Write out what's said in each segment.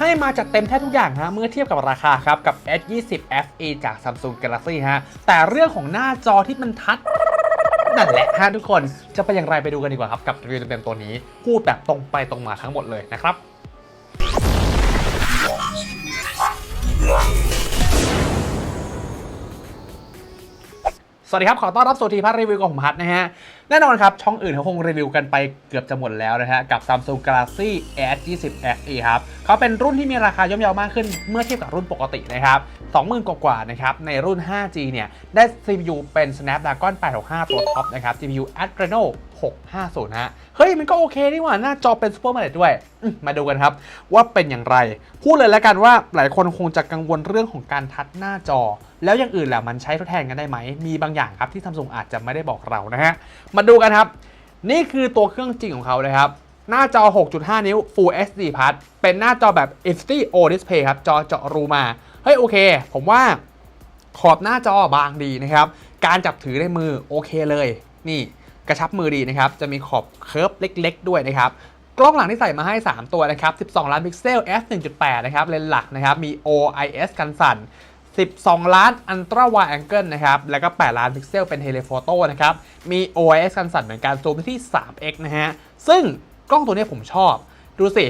ให้มาจัดเต็มแทบทุกอย่างฮะเมื่อเทียบกับราคาครับกับ S20 FE จาก Samsung Galaxy ฮะแต่เรื่องของหน้าจอที่มันทัดนั่นแหละฮะทุกคนจะเป็นอย่างไรไปดูกันดีกว่าครับกับรีวิวเต็มๆตัวนี้พูดแบบตรงไปตรงมาทั้งหมดเลยนะครับ สวัสดีครับ ขอต้อนรับสู่ทีพัทรีวิวของผมพัทนะฮะ แน่นอนครับ ช่องอื่นเขาคงรีวิวกันไปเกือบจะหมดแล้วนะฮะ กับ Samsung Galaxy S20 FE ครับเขาเป็นรุ่นที่มีราคาย่อมเยาวมากขึ้นเมื่อเทียบกับรุ่นปกตินะครับ 20,000 กว่าๆนะครับ ในรุ่น 5G เนี่ย ได้ CPU เป็น Snapdragon 865 ตัวท็อปนะครับ GPU Adreno 650นะฮะ เฮ้ย มันก็โอเคนี่หว่า หน้าจอเป็น Super AMOLED ด้วย มาดูกันครับ ว่าเป็นอย่างไร พูดเลยแล้วกันว่าหลายคนคงจะกังวลเรื่องของการทัดหน้าจอ แล้วอย่างอื่นแหละมันใช้ทดแทนกันได้ไหม มีบางอย่างครับที่ซัมซุงอาจจะไม่ได้บอกเรานะฮะ มาดูกันครับ นี่คือตัวเครื่องจริงของเขาเลยครับ หน้าจอ 6.5 นิ้ว Full HD Plus เป็นหน้าจอแบบ Infinity O Display ครับ จอเจาะรูมา เฮ้ยโอเค ผมว่าขอบหน้าจอบางดีนะครับ การจับถือในมือโอเคเลย นี่กระชับมือดีนะครับ จะมีขอบเคิร์ฟเล็ก ๆ ด้วยนะครับกล้องหลังที่ใส่มาให้ 3 ตัวนะครับ 12 ล้านพิกเซล f 1.8 นะครับ เลนส์หลักนะครับ มี OIS กันสั่น 12 ล้าน Ultra Wide Angle นะครับ แล้วก็ 8 ล้านพิกเซลเป็นเทเลโฟโต้นะครับ มี OIS กันสั่นเหมือนกันซูมที่ 3x นะฮะ ซึ่งกล้องตัวนี้ผมชอบ ดูสิ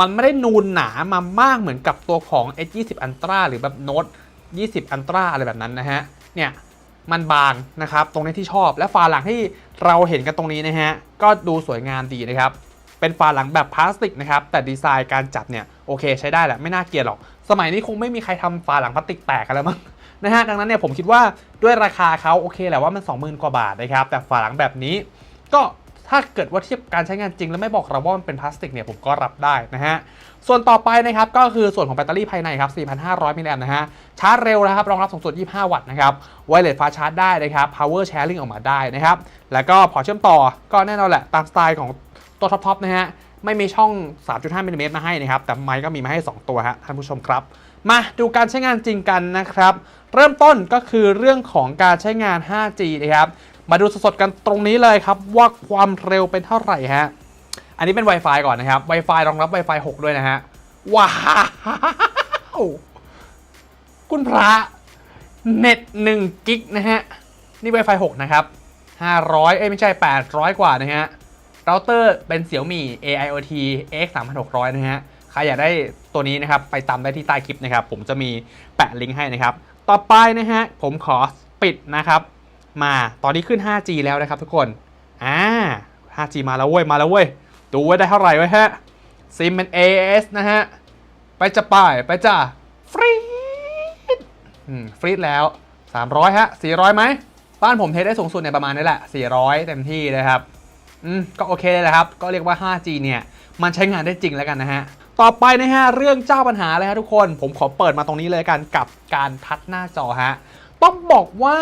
มันไม่ได้นูนหนามามากเหมือนกับตัวของ S20 Ultra หรือแบบ Note 20 Ultra อะไรแบบนั้นนะฮะ เนี่ยมันบางนะครับ ตรงนี้ที่ชอบและฝาหลังที่เราเห็นกันตรงนี้นะฮะ ก็ดูสวยงามดีนะครับ เป็นฝาหลังแบบพลาสติกนะครับ แต่ดีไซน์การจับเนี่ยโอเคใช้ได้แหละไม่น่าเกลียดหรอก สมัยนี้คงไม่มีใครทำฝาหลังพลาสติกแตกกันแล้วมั้งนะฮะดังนั้นเนี่ยผมคิดว่าด้วยราคาเขาโอเคแหละว่ามัน 20,000 กว่าบาทนะครับ แต่ฝาหลังแบบนี้ ก็ถ้าเกิดว่าเทียบการใช้งานจริง แล้วไม่บอกเราว่ามันเป็นพลาสติกเนี่ยผมก็รับได้นะฮะส่วนต่อไปนะครับก็คือส่วนของแบตเตอรี่ภายในครับ 4,500 มิลลิแอมป์นะฮะชาร์จเร็วนะครับรองรับสูงสุด 25 วัตต์นะครับไวเลสฟ้าชาร์จได้นะครับ power sharing ออกมาได้นะครับแล้วก็พอเชื่อมต่อก็แน่นอนแหละตามสไตล์ของตัวท็อปๆนะฮะ ไม่มีช่อง 3.5มิลลิเมตรมาให้นะครับ แต่ไมค์ก็มีมาให้ 2 ตัวฮะท่านผู้ชมครับ มาดูการใช้งานจริงกันนะครับ เริ่มต้นก็คือเรื่องของการใช้งาน 5G นะครับ มาดูสดๆกันตรงนี้เลยครับ ว่าความเร็วเป็นเท่าไหร่ฮะ อันนี้เป็น Wi-Fi ก่อนนะครับ Wi-Fi รองรับ Wi-Fi 6 ด้วยนะฮะ ว้าวคุณพระเน็ต1กิกนะฮะ นี่ Wi-Fi 6 นะครับ 500 เอ้ยไม่ใช่ 800 กว่านะฮะ เราเตอร์เป็นเสี่ยวมี่ AIoT X 3600นะฮะ ใครอยากได้ตัวนี้นะครับ ไปตามได้ที่ใต้คลิปนะครับ ผมจะมีแปะลิงก์ให้นะครับ ต่อไปนะฮะ ผมขอปิดนะครับ มาตอนนี้ขึ้น 5G แล้วนะครับทุกคน อ่า 5G มาแล้วเว้ย มาแล้วเว้ย ดูไว้ได้เท่าไหร่ไว้ฮะ ซิมเป็น AS นะฮะ ไปจะป่ายไปจ้าฟรีดอืม ฟรีดแล้ว 300 ฮะ 400ไหม บ้านผมเทสได้สูงสุดเนี่ยประมาณนี้แหละ 400 เต็มที่นะครับ อืมก็โอเคเลยแหละครับ ก็เรียกว่า 5G เนี่ยมันใช้งานได้จริงแล้วกันนะฮะ ต่อไปนะฮะเรื่องเจ้าปัญหาเลยฮะทุกคน ผมขอเปิดมาตรงนี้เลยกันกับการทัดหน้าจอฮะ ต้องบอกว่า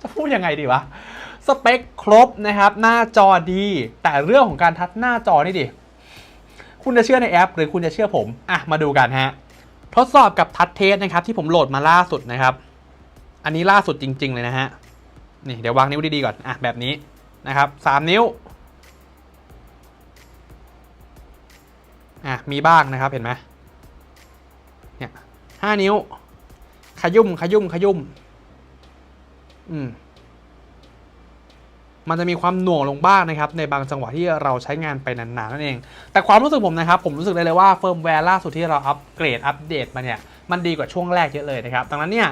จะพูดยังไงดีวะ สเปคครบนะครับ หน้าจอดี แต่เรื่องของการทัดหน้าจอนี่ดิ คุณจะเชื่อในแอป หรือคุณจะเชื่อผม อะ มาดูกันฮะ ทดสอบกับทัดเทสนะครับที่ผมโหลดมาล่าสุดนะครับ อันนี้ล่าสุดจริง ๆ เลยนะฮะ นี่เดี๋ยววางนิ้วดีๆก่อน อะแบบนี้ นะครับสามนิ้วอะมีบ้างนะครับเห็นไหมเนี่ยห้านิ้ว ขยุ่มขยุ่มขยุ่มอืมมันจะมีความหน่วงลงบ้างนะครับ ในบางจังหวะที่เราใช้งานไปนานๆนั่นเอง แต่ความรู้สึกผมนะครับ ผมรู้สึกได้เลยว่าเฟิร์มแวร์ล่าสุดที่เราอัปเกรดอัปเดตมาเนี่ย มันดีกว่าช่วงแรกเยอะเลยนะครับ ดังนั้นเนี่ย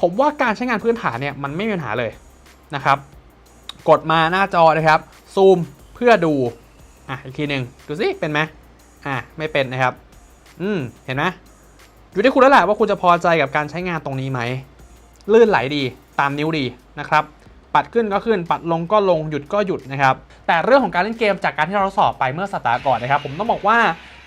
ผมว่าการใช้งานพื้นฐานเนี่ยมันไม่มีปัญหาเลยนะครับ กดมาหน้าจอนะครับ ซูมเพื่อดู อะ อีกทีหนึ่งดูสิเป็นไหมอะ ไม่เป็นนะครับ อืม เห็นไหมอยู่ที่คุณแล้วแหละว่าคุณจะพอใจกับการใช้งานตรงนี้ไหม ลื่นไหลดี ตามนิ้วดีนะครับ ปัดขึ้นก็ขึ้น ปัดลงก็ลง หยุดก็หยุดนะครับ แต่เรื่องของการเล่นเกมจากการที่เราสอบไปเมื่อสัปดาห์ก่อนนะครับ ผมต้องบอกว่า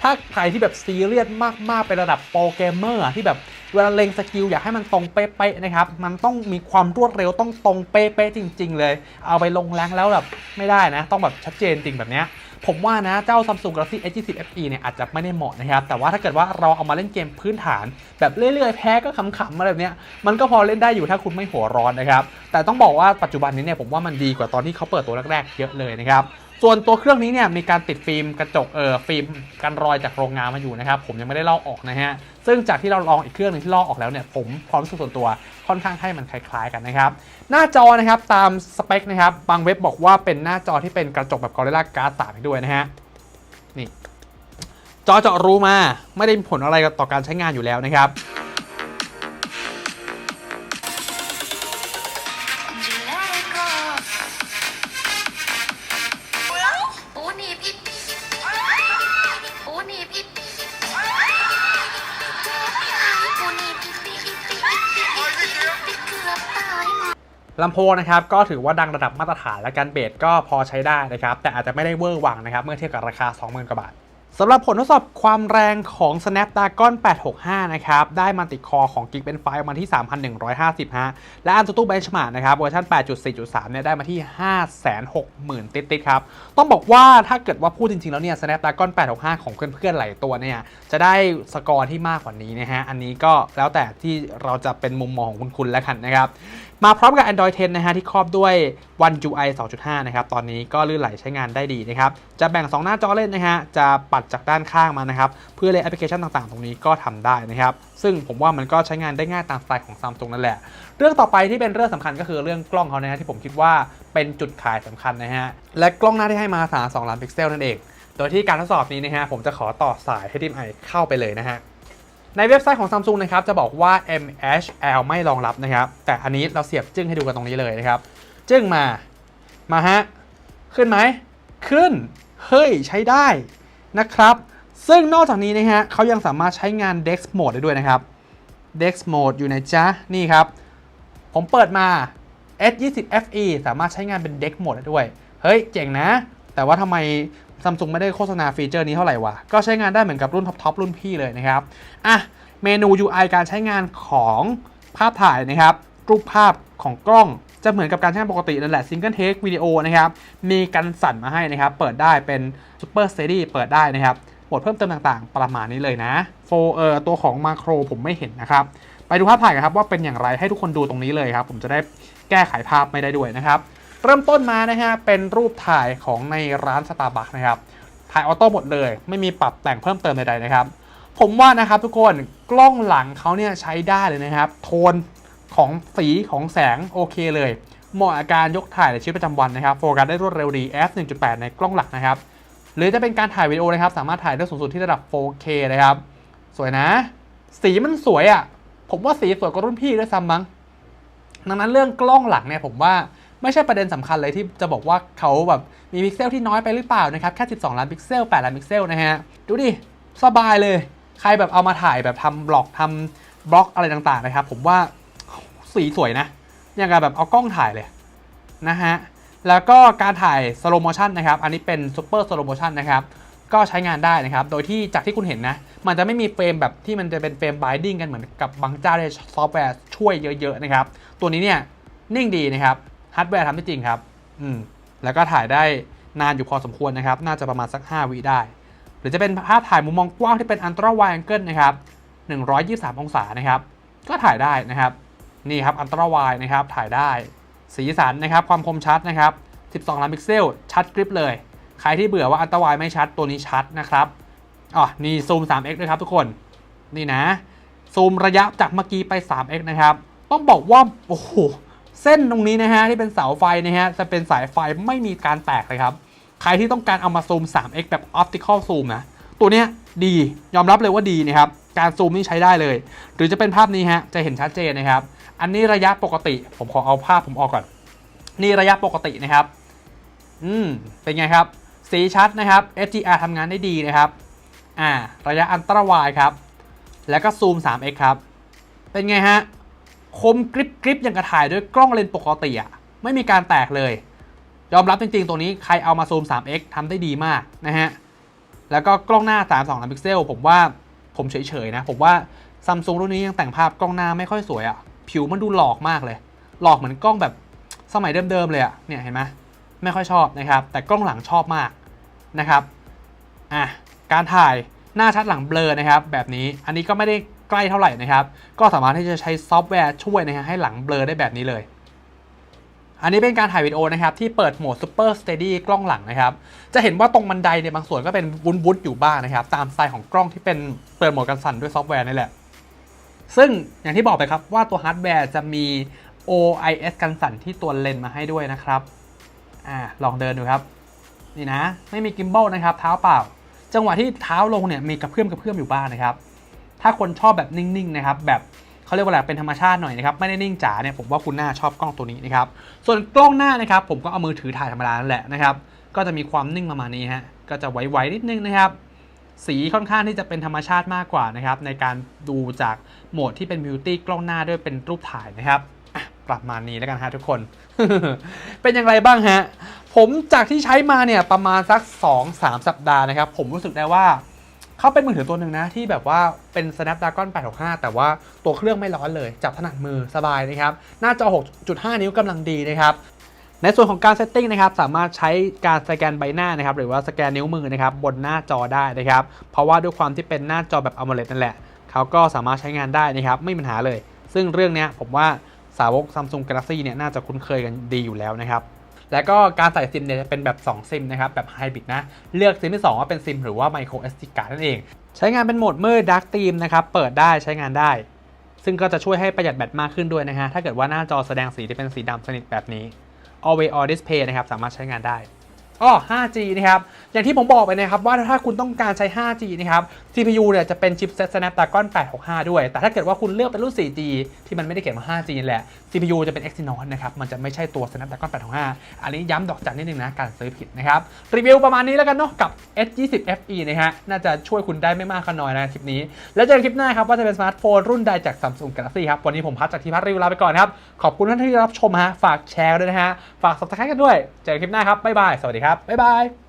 ถ้าใครที่แบบซีเรียสมากๆเป็นระดับโปรเกมเมอร์ที่แบบเวลาเล็งสกิลอยากให้มันตรงเป๊ะๆนะครับ มันต้องมีความรวดเร็วต้องตรงเป๊ะๆจริง ๆ เลย เอาไปลงแรงแล้วแบบไม่ได้นะ ต้องแบบชัดเจนจริงแบบเนี้ยผมว่านะเจ้า Samsung Galaxy S20 FE เนี่ยอาจจะไม่ได้เหมาะนะครับ แต่ว่าถ้าเกิดว่าเราเอามาเล่นเกมพื้นฐาน แบบเรื่อยๆ แพ้ก็ขำๆมาแบบเนี้ยมันก็พอเล่นได้อยู่ถ้าคุณไม่หัวร้อนนะครับ แต่ต้องบอกว่าปัจจุบันนี้เนี่ยผมว่ามันดีกว่าตอนที่เขาเปิดตัวแรกๆ เยอะเลยนะครับ ส่วนตัวเครื่องนี้เนี่ยมีการติดฟิล์มกระจกเออฟิล์มกันรอยจากโรงงานมาอยู่นะครับผมยังไม่ได้ลอกออกนะฮะซึ่งจากที่เราลองอีกเครื่องหนึงที่ลอกออกแล้วเนี่ยผมความรู้สึกส่วนตัวค่อนข้างให้มันคล้ายๆกันนะครับหน้าจอนะครับตามสเปคนะครับบางเว็บบอกว่าเป็นหน้าจอที่เป็นกระจกแบบ Gorilla Glass 3อีกด้วยนะฮะนี่จอเจาะรูมาไม่ได้มีผลอะไรต่อการใช้งานอยู่แล้วนะครับ ลำโพงนะครับก็ถือว่าดังระดับมาตรฐานและการเบสก็พอใช้ได้นะครับแต่อาจจะไม่ได้เวอร์วังนะครับเมื่อเทียบกับราคา 20,000กว่าบาทสำหรับผลทดสอบความแรงของ Snapdragon 865 นะครับ ได้มันติคอของ Geekbench 5มาที่ 3,150 ฮะ และ AnTuTu Benchmark นะครับ เวอร์ชัน8.4.3 เนี่ย ได้มาที่ 560,000 ติดๆครับ ต้องบอกว่าถ้าเกิดว่าพูดจริง ๆ แล้วเนี่ย Snapdragon 865 ของเพื่อนๆ หลายตัวเนี่ย จะได้สกอร์ที่มากกว่านี้นะฮะ อันนี้ก็แล้วแต่ที่เราจะเป็นมุมมองของคุณคุณแล้วกันนะครับ มาพร้อมกับ Android 10 นะฮะที่ครอบด้วย One UI 2.5 นะครับ ตอนนี้ก็ลื่นไหลใช้งานได้ดีนะครับ จะแบ่ง 2 หน้าจอเล่นนะฮะ จะปัดจากด้านข้างมานะครับ เพื่อเล่นแอปพลิเคชันต่างๆ ตรงนี้ก็ทำได้นะครับ ซึ่งผมว่ามันก็ใช้งานได้ง่ายตามสไตล์ของ Samsung นั่นแหละ เรื่องต่อไปที่เป็นเรื่องสำคัญก็คือเรื่องกล้องเขานะฮะที่ผมคิดว่าเป็นจุดขายสำคัญนะฮะ และกล้องหน้าที่ให้มา32ล้านพิกเซลนั่นเอง โดยที่การทดสอบนี้นะฮะผมจะขอต่อสาย HDMI เข้าไปเลยนะฮะ ในเว็บไซต์ของ Samsung นะครับจะบอกว่า MHL ไม่รองรับนะครับ แต่อันนี้เราเสียบจึ้งให้ดูกันตรงนี้เลยนะครับ จึ้งมา มาฮะ ขึ้นไหม ขึ้น เฮ้ย ใช้ได้นะครับ ซึ่งนอกจากนี้นะฮะเขายังสามารถใช้งาน Dex Mode ได้ด้วยนะครับ Dex Mode อยู่ในจ๊ะนี่ครับ ผมเปิดมา S20 FE สามารถใช้งานเป็น Dex Mode ได้ด้วย เฮ้ย เจ๋งนะ แต่ว่าทำไม ซัมซุงไม่ได้โฆษณาฟีเจอร์นี้เท่าไหร่วะ ก็ใช้งานได้เหมือนกับรุ่นท็อปๆรุ่นพี่เลยนะครับ อะ เมนู UI การใช้งานของภาพถ่ายนะครับ รูปภาพของกล้องจะเหมือนกับการใช้งานปกตินั่นแหละ Single Take วิดีโอนะครับ มีกันสั่นมาให้นะครับ เปิดได้เป็น Super Steady เปิดได้นะครับโหมดเพิ่มเติมต่างๆ ประมาณนี้เลยนะโฟเออตัวของมาโครผมไม่เห็นนะครับ ไปดูภาพถ่ายกันครับว่าเป็นอย่างไรให้ทุกคนดูตรงนี้เลยครับ ผมจะได้แก้ไขภาพไม่ได้ด้วยนะครับ เริ่มต้นมานะฮะเป็นรูปถ่ายของในร้านสตาร์บัคนะครับถ่ายออโต้หมดเลย ไม่มีปรับแต่งเพิ่มเติมใดๆนะครับ ผมว่านะครับทุกคนกล้องหลังเขาเนี่ยใช้ได้เลยนะครับ โทนของสีของแสงโอเคเลย เหมาะกับการยกถ่ายในชีวิตประจำวันนะครับ โฟกัสได้รวดเร็วดี f 1.8 ในกล้องหลักนะครับ หรือจะเป็นการถ่ายวิดีโอนะครับ สามารถถ่ายได้สูงสุดที่ระดับ 4K นะครับ สวยนะ สีมันสวยอะ่ะ ผมว่าสีสวยกว่ารุ่นพี่ด้วยซ้ำมั้ง ดังนั้นเรื่องกล้องหลังเนี่ยผมว่า ไม่ใช่ประเด็นสำคัญเลยที่จะบอกว่าเขาแบบมีพิกเซลที่น้อยไปหรือเปล่านะครับแค่12 ล้านพิกเซล 8 ล้านพิกเซลนะฮะดูดิสบายเลย ใครแบบเอามาถ่ายแบบทำบล็อกทำบล็อกอะไรต่างๆนะครับผมว่าสีสวยนะอย่างกับแบบเอากล้องถ่ายเลยนะฮะแล้วก็การถ่ายสโลโมชันนะครับ อันนี้เป็นซูเปอร์สโลโมชันนะครับ ก็ใช้งานได้นะครับ โดยที่จากที่คุณเห็นนะ มันจะไม่มีเฟรมแบบที่มันจะเป็นเฟรมบ i ดิ้งกันเหมือนกับบางเจ้าในซอฟต์แวร์ช่วยเยอะ ๆ นะครับ ตัวนี้เนี่ยนิ่งดีนะครับ ฮาร์ดแวร์ทำได้จริงครับ อืม แล้วก็ถ่ายได้นานอยู่พอสมควรนะครับ น่าจะประมาณสัก 5 วิได้ หรือจะเป็นภาพถ่ายมุมมองกว้างที่เป็นอันตราไวแองเกิลนะครับ123 องศานะครับ ก็ถ่ายได้นะครับ นี่ครับอันตราไวนะครับ ถ่ายได้ สีสันนะครับ ความคมชัดนะครับ 12 ล้านพิกเซล ชัดกริปเลย ใครที่เบื่อว่าอันตราไวไม่ชัด ตัวนี้ชัดนะครับ อ๋อ นี่ซูม 3x ด้วยครับทุกคน นี่นะ ซูมระยะจากเมื่อกี้ไป 3x นะครับ ต้องบอกว่า โอ้โห เส้นตรงนี้นะฮะที่เป็นเสาไฟนะฮะจะเป็นสายไฟไม่มีการแตกเลยครับ ใครที่ต้องการเอามาซูม 3x แบบ optical zoom นะ ตัวเนี้ยดียอมรับเลยว่าดีนะครับ การซูมนี่ใช้ได้เลย หรือจะเป็นภาพนี้ฮะจะเห็นชัดเจนนะครับ อันนี้ระยะปกติผมขอเอาภาพผมออกก่อน นี่ระยะปกตินะครับ อืมเป็นไงครับ สีชัดนะครับ HDR ทำงานได้ดีนะครับ อ่า ระยะอันตราไวด์ครับ แล้วก็ซูม 3x ครับ เป็นไงฮะ คมกริบกริบอย่างกระถ่ายด้วยกล้องเลนส์ปกติอะไม่มีการแตกเลย ยอมรับจริงๆ ตัวนี้ใครเอามาซูม 3x ทำได้ดีมากนะฮะ แล้วก็กล้องหน้า 32ล้านพิกเซล ผมว่าผมเฉยๆนะ ผมว่าซัมซุงรุ่นนี้ยังแต่งภาพกล้องหน้าไม่ค่อยสวยอะผิวมันดูหลอกมากเลย หลอกเหมือนกล้องแบบสมัยเดิมๆเลยอะเนี่ยเห็นไหมไม่ค่อยชอบนะครับ แต่กล้องหลังชอบมากนะครับอะการถ่ายหน้าชัดหลังเบลอนะครับ แบบนี้อันนี้ก็ไม่ได้ ใกล้เท่าไหร่นะครับ ก็สามารถที่จะใช้ซอฟต์แวร์ช่วยนะฮะให้หลังเบลอได้แบบนี้เลย อันนี้เป็นการถ่ายวิดีโอนะครับที่เปิดโหมด Super Steady กล้องหลังนะครับ จะเห็นว่าตรงบันไดเนี่ยบางส่วนก็เป็นวุ้นๆอยู่บ้างนะครับ ตามสไตล์ของกล้องที่เป็นเปิดโหมดกันสั่นด้วยซอฟต์แวร์นี่แหละ ซึ่งอย่างที่บอกไปครับว่าตัวฮาร์ดแวร์จะมี OIS กันสั่นที่ตัวเลนส์มาให้ด้วยนะครับอ่าลองเดินดูครับ นี่นะ ไม่มีกิม b บ l นะครับ เท้าเปล่า จังหวะที่เท้าลงเนี่ยมีกระเพื่อมกระเพื่อมอยู่บ้างนะครับ ถ้าคนชอบแบบนิ่งๆนะครับแบบเขาเรียกว่าอะไรเป็นธรรมชาติหน่อยนะครับไม่ได้นิ่งจ๋าเนี่ยผมว่าคุณน่าชอบกล้องตัวนี้นะครับส่วนกล้องหน้านะครับผมก็เอามือถือถ่ายธรรมดานั่นแหละนะครับก็จะมีความนิ่งประมาณนี้ฮะก็จะไวๆนิดนึงนะครับสีค่อนข้างที่จะเป็นธรรมชาติมากกว่านะครับในการดูจากโหมดที่เป็นบิวตี้กล้องหน้าด้วยเป็นรูปถ่ายนะครับประมาณนี้แล้วกันฮะทุกคน เป็นอย่างไรบ้างฮะ ผมจากที่ใช้มาเนี่ยประมาณสัก 2-3 สัปดาห์นะครับ ผมรู้สึกได้ว่า เขาเป็นมือถือตัวหนึ่งนะ ที่แบบว่าเป็น Snapdragon 865 แต่ว่าตัวเครื่องไม่ร้อนเลย จับถนัดมือสบายนะครับ หน้าจอ 6.5 นิ้วกำลังดีนะครับในส่วนของการเซตติ้งนะครับสามารถใช้การสแกนใบหน้านะครับหรือว่าสแกนนิ้วมือนะครับบนหน้าจอได้นะครับเพราะว่าด้วยความที่เป็นหน้าจอแบบ AMOLED นั่นแหละเขาก็สามารถใช้งานได้นะครับไม่มีปัญหาเลย ซึ่งเรื่องนี้ผมว่าสาวก Samsung Galaxy เนี่ยน่าจะคุ้นเคยกันดีอยู่แล้วนะครับ แล้วก็การใส่ซิมเนี่ยจะเป็นแบบ 2 ซิมนะครับ แบบไฮบริดนะ เลือกซิมที่ 2 ว่าเป็นซิมหรือว่าไมโครเอสติกานั่นเอง ใช้งานเป็นโหมดมืดดักตีมนะครับ เปิดได้ใช้งานได้ ซึ่งก็จะช่วยให้ประหยัดแบตมากขึ้นด้วยนะฮะ ถ้าเกิดว่าหน้าจอแสดงสีที่เป็นสีดำสนิทแบบนี้ Always On Display นะครับ สามารถใช้งานได้ อ้อ 5G นะครับ อย่างที่ผมบอกไปนะครับว่าถ้าคุณต้องการใช้ 5G นะครับ CPU เนี่ยจะเป็นชิปเซ็ต Snapdragon 865 ด้วย แต่ถ้าเกิดว่าคุณเลือกเป็นรุ่น 4G ที่มันไม่ได้เขียนว่า 5G นี่แหละ CPU จะเป็น Exynos นะครับ มันจะไม่ใช่ตัว Snapdragon 865 อันนี้ย้ำดอกจันนิดนึงนะ การซื้อผิดนะครับ รีวิวประมาณนี้แล้วกันเนาะกับ S20 FE นะฮะ น่าจะช่วยคุณได้ไม่มากก็น้อยนะคลิปนี้ แล้วเจอกันคลิปหน้าครับว่าจะเป็นสมาร์ทโฟนรุ่นใดจาก Samsung Galaxy ครับ วันนี้ผมพัดจากทีพัดรีวิวลาไปก่อนครับ ขอบคุณท่านที่รับชมฮะ ฝากแชร์ด้วยนะฮะ ฝาก subscribe กันด้วย เจอกันคลิปหน้าครับบ๊ายบายสวัสดีครับ บ๊ายบาย